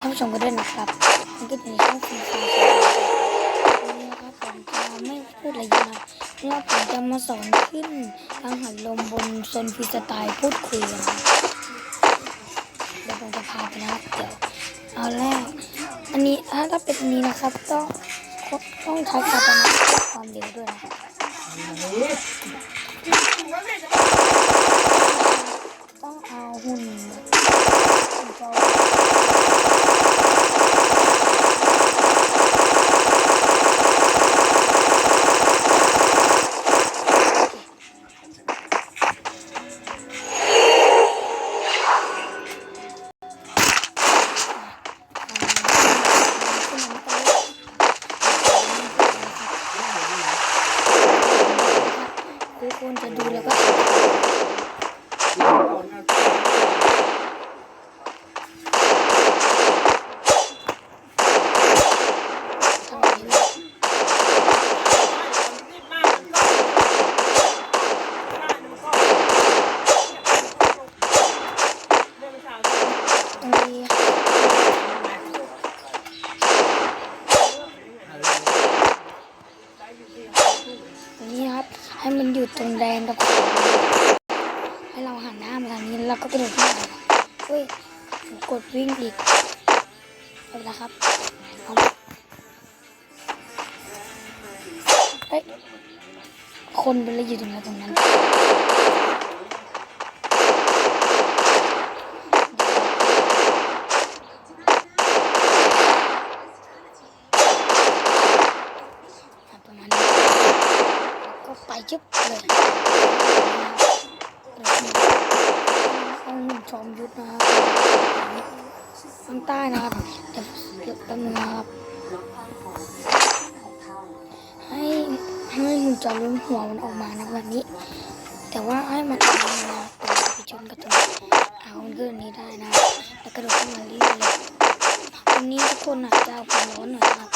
ท่านผู้ชมกันด้วยนะครับมันก็อยู่ในช่องฟรีไฟร์วันนี้นะครับผมจะไม่พูดอะไรยนะเพราะว่าผมจะมาสอนขึ้นทางหันลมบนโซนฟรีสไตล์พูดคุยกันนะเดี๋ยวผมจะพาไปนะครับเดี๋ยวเอาแรกอันนี้ถ้าถ้าเป็นนี้นะครับต้องต้องใช้คาตานะความเร็วด้วยนะครับ ทุกคนจะดูแล้วก็ทำอย่างนี้ตรงนี้ตรงนี้ครับ ให้มันอยู่ตรงแดนกับให้เราหันหน้ามาทางนี้แล้วก็กระโดดขึ้นมาเฮ้ยผมกด วิ่งอีกเอาละครับเอาเฮ้ยคนเป็นอะไรอยู่ตรงนั้นตรงนั้น ประมาณนี้ก็ไปยึบเลยเอาหนุ่มจอมยุทธนะครับข้างใต้ นะครับเดี๋ยวเดี๋ยวแป๊บนึงนะครับ ให้ให้หุ่นจอมยุทธหัวมันออกมานะแบบนี้ แต่ว่าให้มันออกมาตัวไปชนกับตัวเอามันขึ้นนี้ได้นะ แล้วกระโดดขึ้นมาเรื่อยเลยวันนี้ทุกคนอาจจะเอาความร้อนหน่อยครับ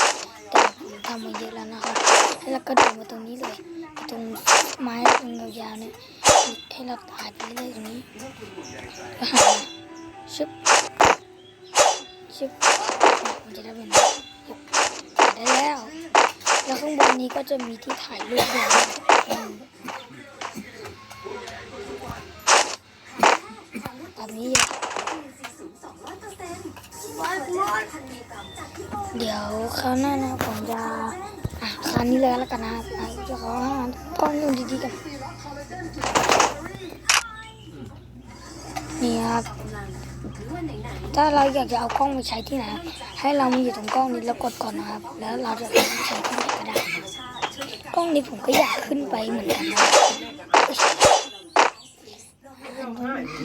แต่ผมทำมาเยอะแล้วนะครับแล้วก็โดดมาตรงนี้เลยตรงไม้ตรงยาวๆเนี่ยให้เราถ่ายไปเรื่อยๆตรงนี้ก็หาชึบ ชึบมันจะได้เป็นได้แล้ว แล้วข้างบนนี้ก็จะมีที่ถ่ายรูปด้วยอืมแบบนี้เลยเดี๋ยวคราวหน้านะผมจะอะคราวนี้เลยแล้วกันนะครับจะขอหากล้องดูดีๆกัน นี่ครับ ถ้าเราอยากจะเอากล้องไปใช้ที่ไหน ให้เรามาอยู่ตรงกล้องนี้แล้วกดก่อนนะครับ แล้วเราจะเอาไปใช้ที่ไหนก็ได้กล้องนี้ผมก็อยากขึ้นไปเหมือนกันนะ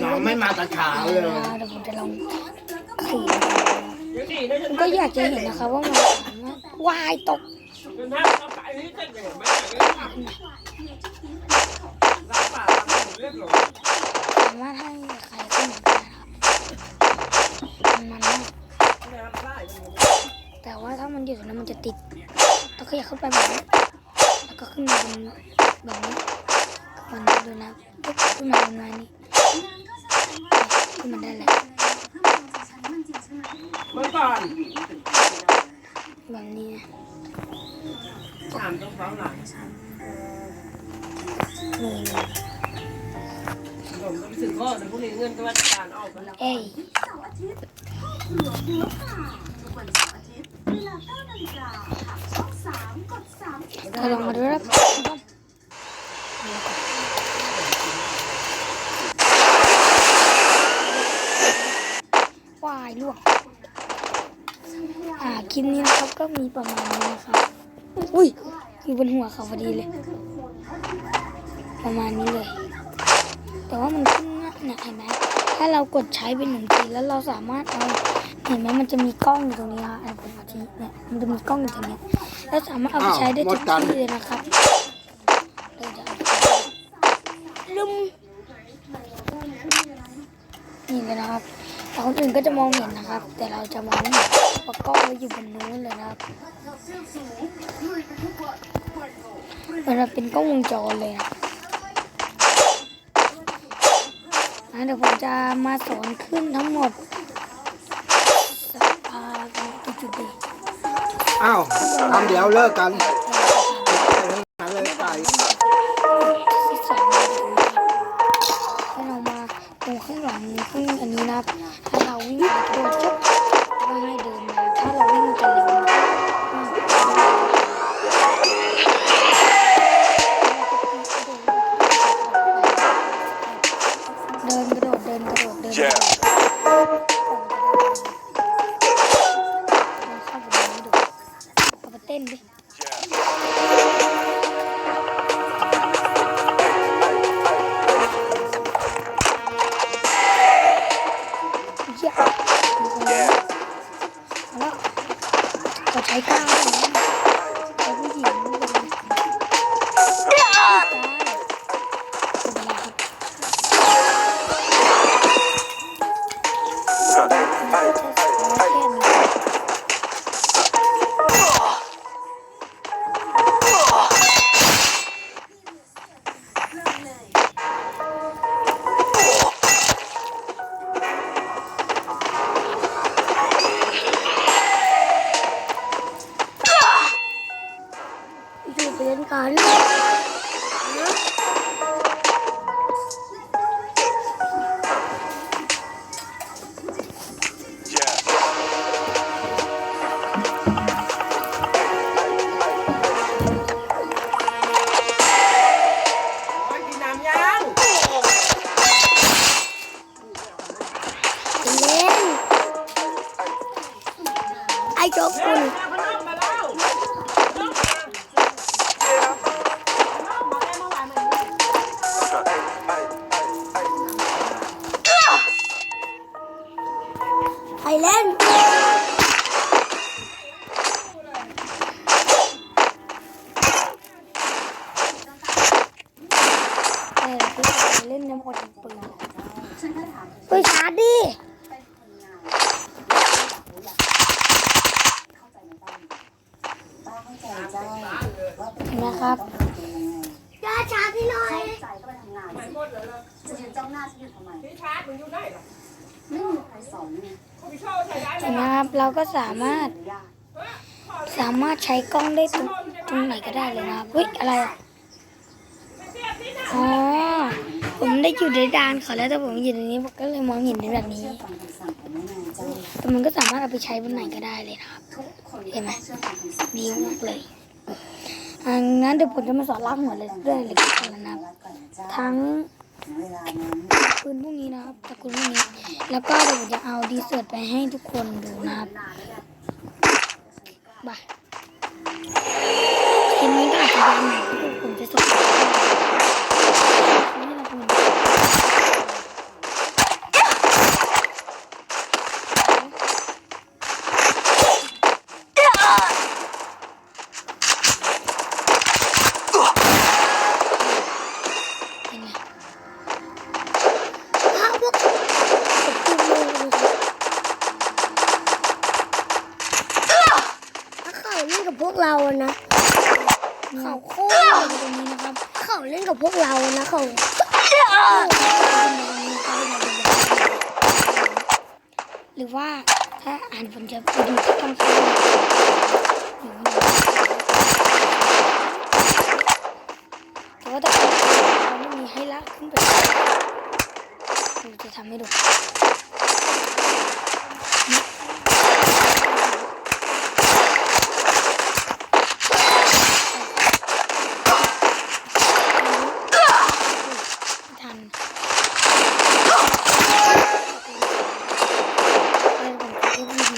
น้องไม่มาแตะเช้าเลยเดี๋ยวผมจะลองขี่ผมก็อยากจะเห็นนะครับว่ามันสามารถว่ายตกสามารถให้ใครขึ้นมาได้นะครับ มันมากแต่ว่าถ้ามันอยู่ตรงนั้นมันจะติดต้องขยับเข้าไปแบบนี้แล้วก็ขึ้นมาบนแบบนี้มันดูนะปุ๊บขึ้นมาบนม้นี่ขึ้นมาได้เลยเมื่อก่อนแบบนี้นะถามต้องฟ้องหลังนี่ผมก็ไปถึงข้อแต่พวกนี้เงินก็ว่าการออกไป แล้วเอ้ยก็ลองมาดูนะครับวายล่วงอ่าคลิปนี้นะครับก็มีประมาณนี้นะครับ อุ้ยอยู่บนหัวเขาพอดีเลย ประมาณนี้เลย แต่ว่ามันขึ้นนะเนี่ยเห็นไหม ถ้าเรากดใช้เป็นหนึ่งทีแล้วเราสามารถเอาเห็นไหมมันจะมีกล้องอยู่ตรงนี้ค่ะไอ้ผมอาทีเนี่ยมันจะมีกล้องอยู่ตรงนี้แล้วสามารถเอาไปใช้ได้ทุกที่เลยนะครับเราจะเอาไปลุมนี่เลยนะครับแต่คนอื่นก็จะมองเห็นนะครับ แต่เราจะมองไม่เห็นเพราะกล้องอยู่บนนู้นเลยนะครับมันจะเป็นกล้องวงจรเลยนะ นะเดี๋ยวผมจะมาสอนขึ้นทั้งหมดสไตจุดดีอ้าวทำเดี๋ยวเลิกกันไปทั้งนั้นเลยไก่ที่สองให้เรามาตรงข้างหลังข้างอันนี้นะครับให้เราวิ่งไปโดดจุ๊บแล้วก็ให้เดินมาถ้าเราวิ่งกันเร็ว ไปชาร์จดิเห็นไหมครับย่าชาร์จพี่หน่อยใจก็ไปทำงานจะยืนจ้องหน้าฉันอยู่ทำไมที่ชาร์จมันอยู่ได้เหรอไม่มีใครสอนไงเขาไปเช่าใช้ได้ไหมเห็นไหมครับเราก็สามารถอนุญาตสามารถใช้กล้องได้ตรงตรงไหนก็ได้เลยนะครับเฮ้ยอะไรอะอ๋อ ผมได้อยู่ในดานเขาแล้วแต่ผมอยู่ในนี้ผมก็เลยมองเห็นเป็นแบบนี้ แต่มันก็สามารถเอาไปใช้บนไหนก็ได้เลยนะครับเห็นไหมดีมากเลยอ่างั้นเดี๋ยวผมจะมาสอนลากหัวเลยเรื่องเล็กๆกันนะครับทั้งปืนพวกนี้นะครับตะกูลพวกนี้ แล้วก็เดี๋ยวผมจะเอาดีเซิร์ตไปให้ทุกคนดูนะครับนานแล้ายคลิปนี้ก็อาจจะยาวหน่อยเพราะผมจะส่ง กับพวกเรานะเขาหรือว่าถ้าอ่านผมจะไปดูที่ข้องๆแต่ว่าถ้าเราไม่มีให้ลาขึ้นไปผมจะทำให้ดู ทันเป็นผมคิดว่าดี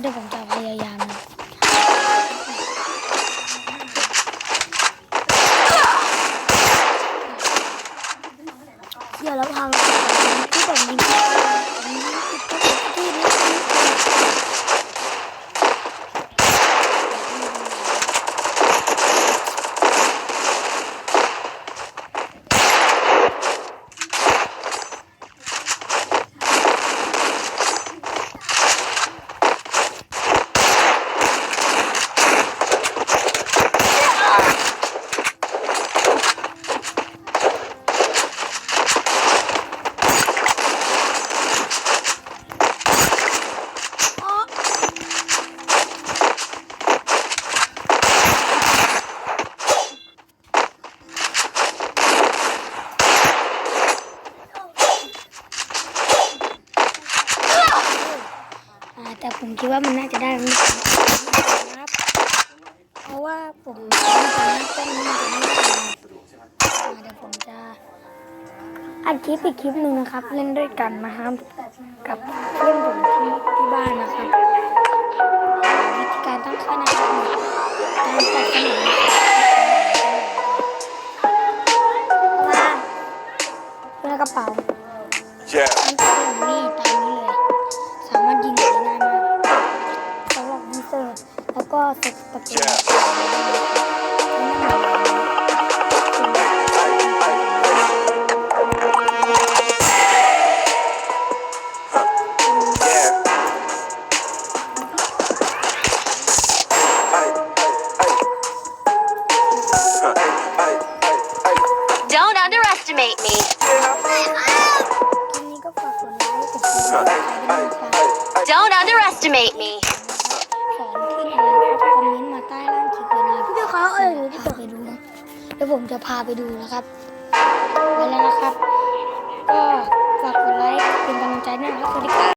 เคครับเดี๋ยวผมจะพยายามนะเดี๋ยวเราพังที่ผมยิงผมยิงที่นี่ อ่าแต่ผมคิดว่ามันน่าจะได้ไม่ครับ เพราะว่าผมไม่สามารถต้นนี้มันจะไม่ได้อ่าเดี๋ยวผมจะ อัดคลิปอีกคลิปหนึ่งนะครับ เล่นด้วยกันนะครับกับเพื่อนผมที่ที่บ้านนะครับอ่าวิธีการตั้งค่านะครับการจัดขนมว่าเพื่อกระเป๋า Yeah. มันเป็นมีดตามนี้เลย สามารถยิงได้ง่ายมากสำหรับดีเซอร์แล้วก็สตะเกียบ Don't underestimate me. นี้ก็ฝากกดไลค์กดติดตามด้วยนะครับ Don't underestimate me. สอนขึ้นอะไรครับคอมเมนต์มาใต้ล่างคลิปเลยนะครับพี่เขาเออที่จะไปดูนะเดี๋ยวผมจะพาไปดูนะครับไปแล้วนะครับ ก็ฝากกดไลค์เป็นกำลังใจด้วยนะครับสวัสดีครับ